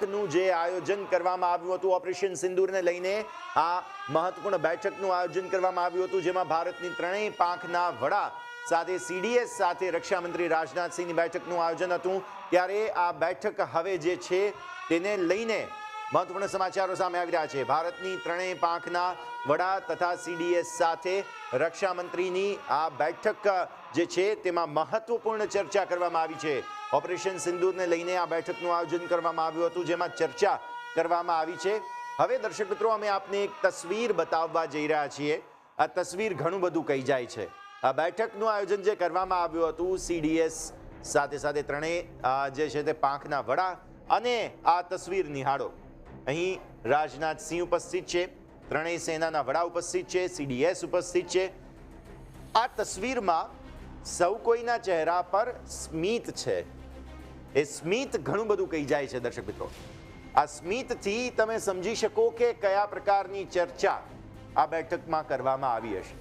બેઠકનું જે આયોજન કરવામાં આવ્યું હતું, ઓપરેશન સિંદૂરને લઈને આ મહત્વપૂર્ણ બેઠકનું આયોજન કરવામાં આવ્યું હતું, જેમાં ભારતની ત્રણેય પાંખના વડા સાથે સીડીએસ સાથે રક્ષામંત્રી રાજનાથસિંહની બેઠકનું આયોજન હતું. ત્યારે આ બેઠક હવે જે છે તેને લઈને મહત્વપૂર્ણ સમાચારો સામે આવી રહ્યા છે. ભારતની ત્રણેય પાંખના વડા તથા સીડીએસ સાથે રક્ષામંત્રીની આ બેઠક જે છે તેમાં મહત્વપૂર્ણ ચર્ચા કરવામાં આવી છે. ઓપરેશન સિંદૂરને લઈને આ બેઠકનું આયોજન કરવામાં આવ્યું હતું, જેમાં ચર્ચા કરવામાં આવી છે. હવે દર્શક મિત્રો, અમે આપને એક તસવીર બતાવવા જઈ રહ્યા છીએ. આ તસવીર ઘણું બધું કહી જાય છે. આ બેઠકનું આયોજન જે કરવામાં આવ્યું હતું સીડીએસ સાથે સાથે ત્રણેય જે છે તે પાંખના વડા, અને આ તસવીર નિહાળો. અહીં રાજનાથસિંહ ઉપસ્થિત છે, ત્રણેય સેનાના વડા ઉપસ્થિત છે સીડીએસ ઉપસ્થિત છે. આ તસવીરમાં સૌ કોઈના ચહેરા પર સ્મિત છે. એ સ્મિત ઘણું બધું કહી જાય છે, દર્શક મિત્રો. આ સ્મિતથી તમે સમજી શકો કે કયા પ્રકારની ચર્ચા આ બેઠકમાં કરવામાં આવી હશે.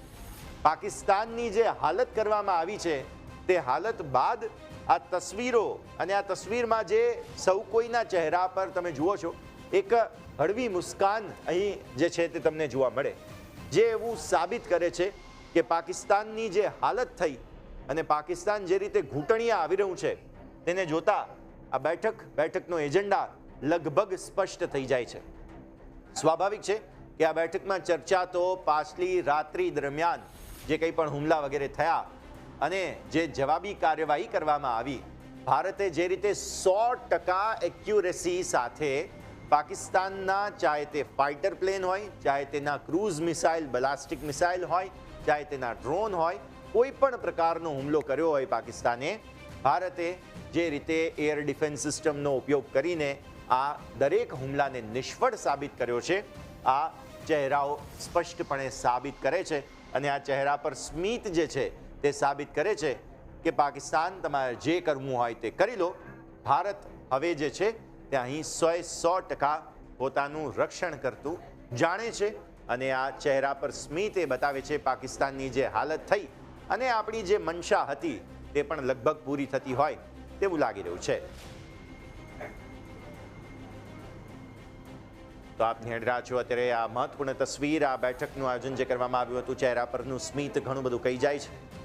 પાકિસ્તાનની જે હાલત કરવામાં આવી છે, તે હાલત બાદ આ તસવીરો અને આ તસવીરમાં જે સૌ કોઈના ચહેરા પર તમે જુઓ છો, એક હળવી મુસ્કાન અહીં જે છે તે તમને જોવા મળે. જે એવું સાબિત કરે છે કે પાકિસ્તાનની જે હાલત થઈ અને પાકિસ્તાન જે રીતે ઘૂંટણીયા આવી રહ્યું છે તેને જોતા આ બેઠક, બેઠકનો એજન્ડા લગભગ સ્પષ્ટ થઈ જાય છે. સ્વાભાવિક છે કે આ બેઠકમાં ચર્ચા તો પાછલી રાત્રિ દરમિયાન જે કંઈ પણ હુમલા વગેરે થયા અને જે જવાબી કાર્યવાહી કરવામાં આવી, ભારતે જે રીતે સો ટકા એક્યુરેસી સાથે પાકિસ્તાનના, ચાહે તે ફાઇટર પ્લેન હોય, ચાહે તેના ક્રૂઝ મિસાઇલ, બલાસ્ટિક મિસાઇલ હોય, ચાહે તેના ડ્રોન હોય, કોઈ પણ પ્રકારનો હુમલો કર્યો હોય પાકિસ્તાને ભારતે જે રીતે એર ડિફેન્સ સિસ્ટમનો ઉપયોગ કરીને આ દરેક હુમલાને નિષ્ફળ સાબિત કર્યો છે, આ ચહેરાઓ સ્પષ્ટપણે સાબિત કરે છે અને આ ચહેરા પર સ્મિત જે છે તે સાબિત કરે છે કે પાકિસ્તાન તમારે જે કરવું હોય તે કરી લો. ભારત હવે જે છે તે અહીં સો સો ટકા પોતાનું રક્ષણ કરતું જાણે છે અને આ ચહેરા પર સ્મિત એ બતાવે છે પાકિસ્તાનની જે હાલત થઈ. અને આપણી જે મનશા હતી તે પણ લગભગ પૂરી થતી હોય તેવું લાગી રહ્યું છે. તો આપ નિહાળી છો અત્યારે આ મહત્વપૂર્ણ તસવીર, આ બેઠકનું આયોજન જે કરવામાં આવ્યું હતું, ચહેરા પરનું સ્મિત ઘણું બધું કહી જાય છે.